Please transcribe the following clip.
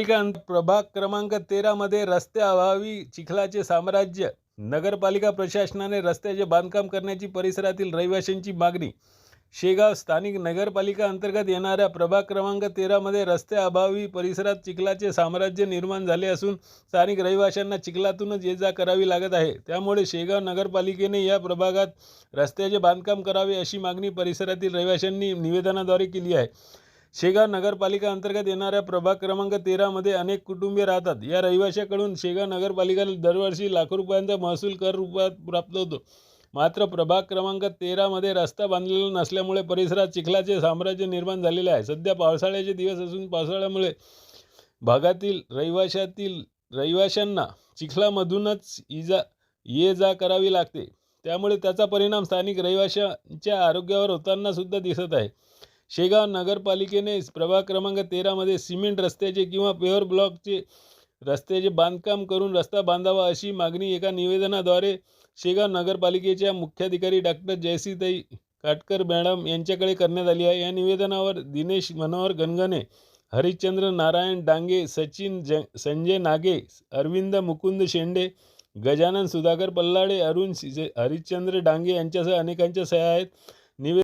नगरपालिका प्रभाग क्रमांक तेरामध्ये रस्त्याअभावी चिखलाचे साम्राज्य नगरपालिका प्रशासनाने रस्त्याचे बांधकाम करण्याची परिसरातील रहिवाशांची मागणी. शेगाव स्थानिक नगरपालिका अंतर्गत येणाऱ्या प्रभाग क्रमांक तेरामध्ये रस्त्याअभावी परिसरात चिखलाचे साम्राज्य निर्माण झाले असून स्थानिक रहिवाशांना चिखलातूनच ये जा करावी लागत आहे. त्यामुळे शेगाव नगरपालिकेने या प्रभागात रस्त्याचे बांधकाम करावे अशी मागणी परिसरातील रहिवाशांनी निवेदनाद्वारे केली आहे. शेगाव नगरपालिका अंतर्गत येणाऱ्या प्रभाग क्रमांक तेरामध्ये अनेक कुटुंबे राहतात. या रहिवाशाकडून शेगाव नगरपालिकेला दरवर्षी लाखो रुपयांचा महसूल कर रूपात प्राप्त होतो. मात्र प्रभाग क्रमांक तेरामध्ये रस्ता बांधलेला नसल्यामुळे परिसरात चिखलाचे साम्राज्य निर्माण झालेले आहे. सध्या पावसाळ्याचे दिवस असून पावसाळ्यामुळे भागातील रहिवाशातील रहिवाशांना चिखलामधूनच इजा ये जा करावी लागते. त्यामुळे त्याचा परिणाम स्थानिक रहिवाशांच्या आरोग्यावर होताना सुद्धा दिसत आहे. शेगाव नगरपालिकेने प्रभाग क्रमांक तेरामध्ये सिमेंट रस्त्याचे किंवा पेवर ब्लॉकचे रस्त्याचे बांधकाम करून रस्ता बांधावा अशी मागणी एका निवेदनाद्वारे शेगाव नगरपालिकेच्या मुख्याधिकारी डॉक्टर जयसीताई काटकर मॅडम यांच्याकडे करण्यात आली आहे. या निवेदनावर दिनेश मनोहर गणगणे हरिश्चंद्र नारायण डांगे सचिन ज संजय नागे अरविंद मुकुंद शेंडे गजानन सुधाकर पल्लाडे अरुण हरिश्चंद्र डांगे यांच्यासह अनेकांच्या सह्या आहेत. निवे